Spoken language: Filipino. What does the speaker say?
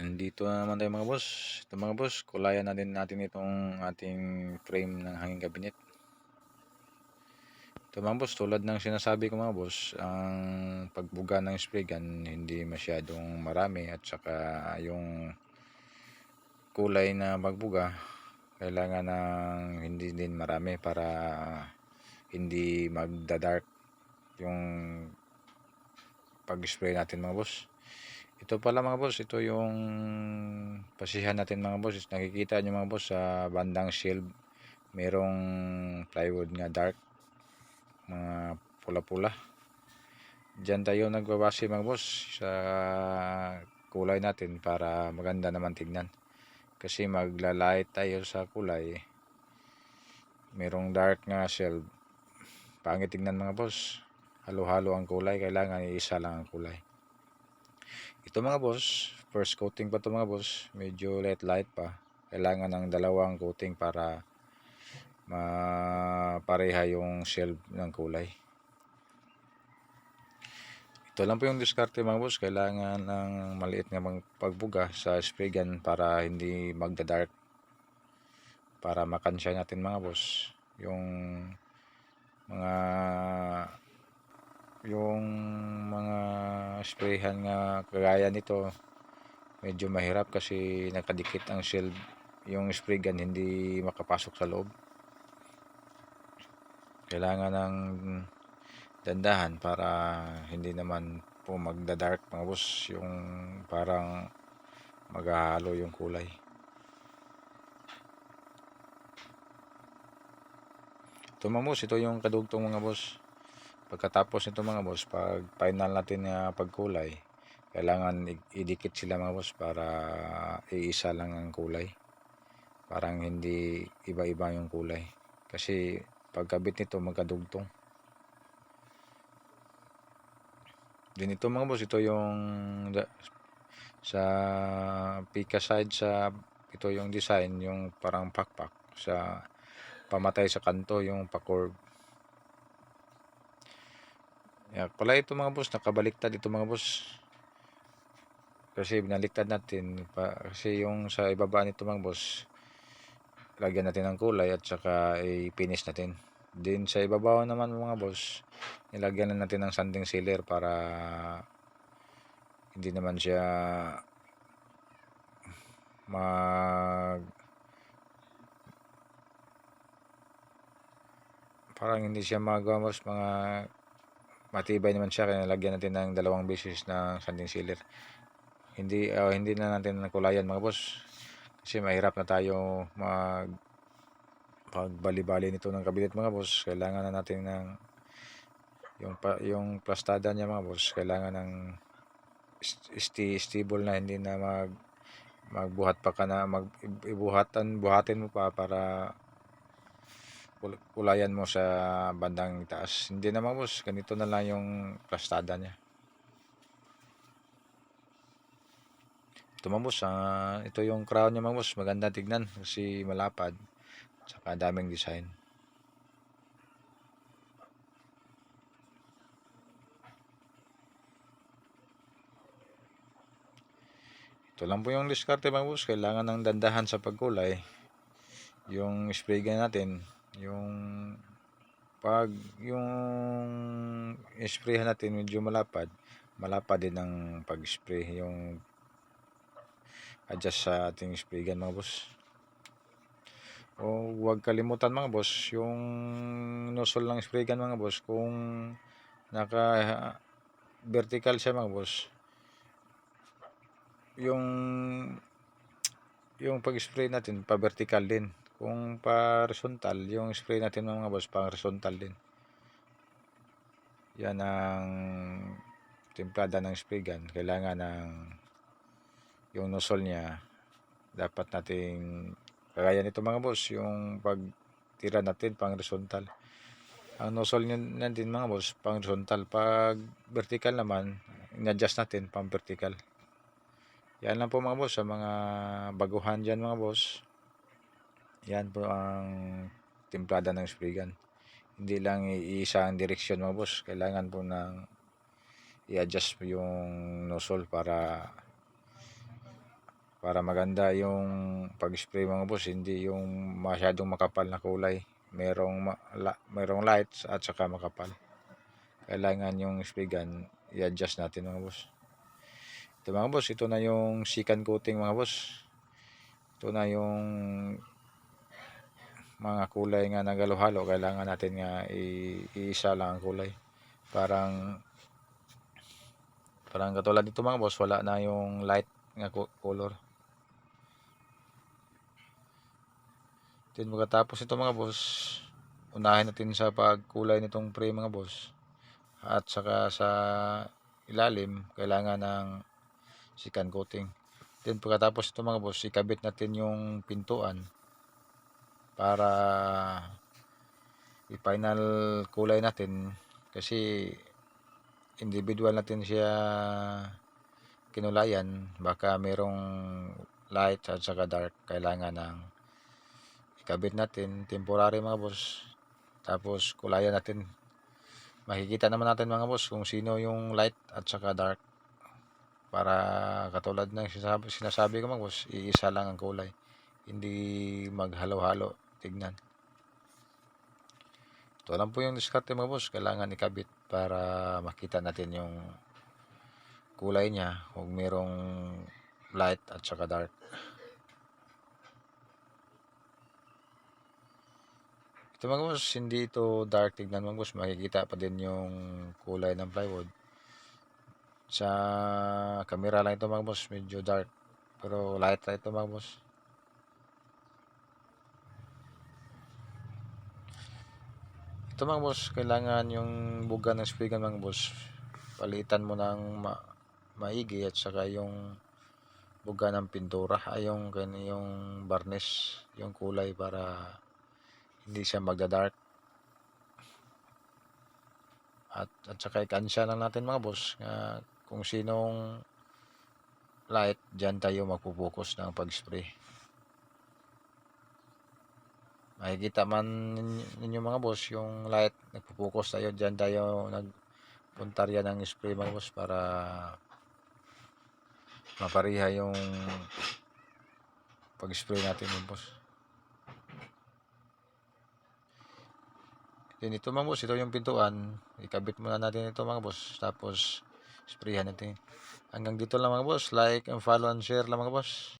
Nandito na naman tayo mga boss. Ito mga boss, kulayan natin natin itong ating frame ng hanging cabinet. Ito mga boss, tulad ng sinasabi ko mga boss, ang pagbuga ng spray gun hindi masyadong marami at saka yung kulay na pagbuga kailangan ng hindi din marami para hindi magda-dark yung pag-spray natin mga boss. Ito pala mga boss, ito yung pasihan natin mga boss. Nakikita nyo mga boss sa bandang shield, merong plywood nga dark, mga pula-pula. Diyan tayo nagbabase mga boss sa kulay natin para maganda naman tignan. Kasi maglalait tayo sa kulay, merong dark nga shield. Pangit tignan mga boss. Halo-halo ang kulay, kailangan iisa lang ang kulay. Ito mga boss, first coating pa to mga boss, medyo light light pa. Kailangan ng dalawang coating para mapareha yung shell ng kulay. Ito lang po yung diskarte mga boss, kailangan ng maliit nga pagbuga sa spray gun para hindi magda-dark. Para makansya natin mga boss, yung mga yung mga sprayhan nga kagaya nito medyo mahirap kasi nakadikit ang shield. Yung spray gun hindi makapasok sa loob. Kailangan ng dandahan para hindi naman po magda-dark mga boss. Yung parang maghahalo yung kulay. Boss ito yung kadugtong mga boss pagkatapos nito mga boss pag final natin na pagkulay kailangan idikit sila mga boss para iisa lang ang kulay. Parang hindi iba-iba yung kulay. Kasi pagkabit nito magkadugtong. Din ito mga boss ito yung sa pika side sa ito yung design yung parang pakpak. Sa pamatay sa kanto yung pa-curve Yeah, pala ito mga boss, nakabaliktad ito mga boss. Kasi binaliktad natin pa, kasi yung sa ibaba nito mga boss, lagyan natin ng kulay at saka i-finish natin. Din sa ibabaw naman mga boss, nilagyan na natin ng sanding sealer para hindi naman siya mag parang hindi siya magawa mas mga matibay naman siya kaya nalagyan natin ng dalawang beses ng sanding sealer. Hindi uh, hindi na natin nakulayan mga boss. Kasi mahirap na tayo mag pagbali-bali nito ng kabinet mga boss. Kailangan na natin ng yung yung plastada niya mga boss kailangan ng sti stable na hindi na mag magbuhat pa ka na mag ibuhatan buhatin mo pa para kulayan mo sa bandang taas. Hindi naman boss, ganito na lang yung plastada niya. Ito mga boss, uh, ito yung crown niya mga boss, maganda tignan kasi malapad. Saka daming design. Ito lang po yung diskarte mga boss, kailangan ng dandahan sa pagkulay. Yung spray gun natin, yung pag yung sprayhan natin medyo malapad malapad din ang pag-spray yung adjust sa ating spray gun mga boss. O huwag kalimutan mga boss yung nozzle ng spray gun mga boss kung naka vertical siya mga boss yung yung pag-spray natin pa vertical din kung pa horizontal, yung spray natin mga boss, pang horizontal din. Yan ang templada ng spray gun. Kailangan ng yung nozzle niya dapat nating kagaya nito mga boss, yung pagtira natin pang horizontal. Ang nozzle niya din mga boss, pang horizontal. Pag vertical naman, in-adjust natin pang vertical. Yan lang po mga boss sa mga baguhan dyan mga boss. Yan po ang timplada ng spray. Hindi lang iisa ang direksyon mo boss. Kailangan po ng i-adjust mo yung nozzle para para maganda yung pag-spray mga boss. Hindi yung masyadong makapal na kulay. Merong la, merong lights at saka makapal. Kailangan yung spray i-adjust natin mga boss. Ito mga boss ito na yung second coating mga boss. Ito na yung mga kulay nga nagalo-halo kailangan natin nga iisa lang ang kulay parang parang katulad dito mga boss wala na yung light nga color Then pagkatapos ito mga boss, unahin natin sa pagkulay nitong frame mga boss. At saka sa ilalim, kailangan ng second coating. Then pagkatapos ito mga boss, ikabit natin yung pintuan para i-final kulay natin kasi individual natin siya kinulayan. Baka merong light at saka dark kailangan ng ikabit natin temporary mga boss. Tapos kulayan natin. Makikita naman natin mga boss kung sino yung light at saka dark. Para katulad ng sinasabi, sinasabi ko mga boss iisa lang ang kulay. Hindi maghalo-halo tignan ito lang po yung diskarte mga boss kailangan ikabit para makita natin yung kulay niya kung merong light at saka dark Ito mga boss, hindi ito dark tignan mga boss. Makikita pa din yung kulay ng plywood. Sa camera lang ito mga boss, medyo dark. Pero light light ito mga boss. Ito mga boss, kailangan yung buga ng spray gun mga boss. Palitan mo ng ma maigi at saka yung buga ng pintura ay yung, yung varnish, yung kulay para hindi siya magda-dark. At, at saka ikansya lang natin mga boss nga kung sinong light, dyan tayo magpupokus ng pag-spray. Makikita man ninyo, mga boss yung light, nagpupokus tayo, dyan tayo nagpuntarya ng spray mga boss para mapariha yung pag-spray natin mga boss. Then ito mga boss, ito yung pintuan. Ikabit muna natin ito mga boss. Tapos, sprayhan natin. Hanggang dito lang mga boss. Like and follow and share lang mga boss.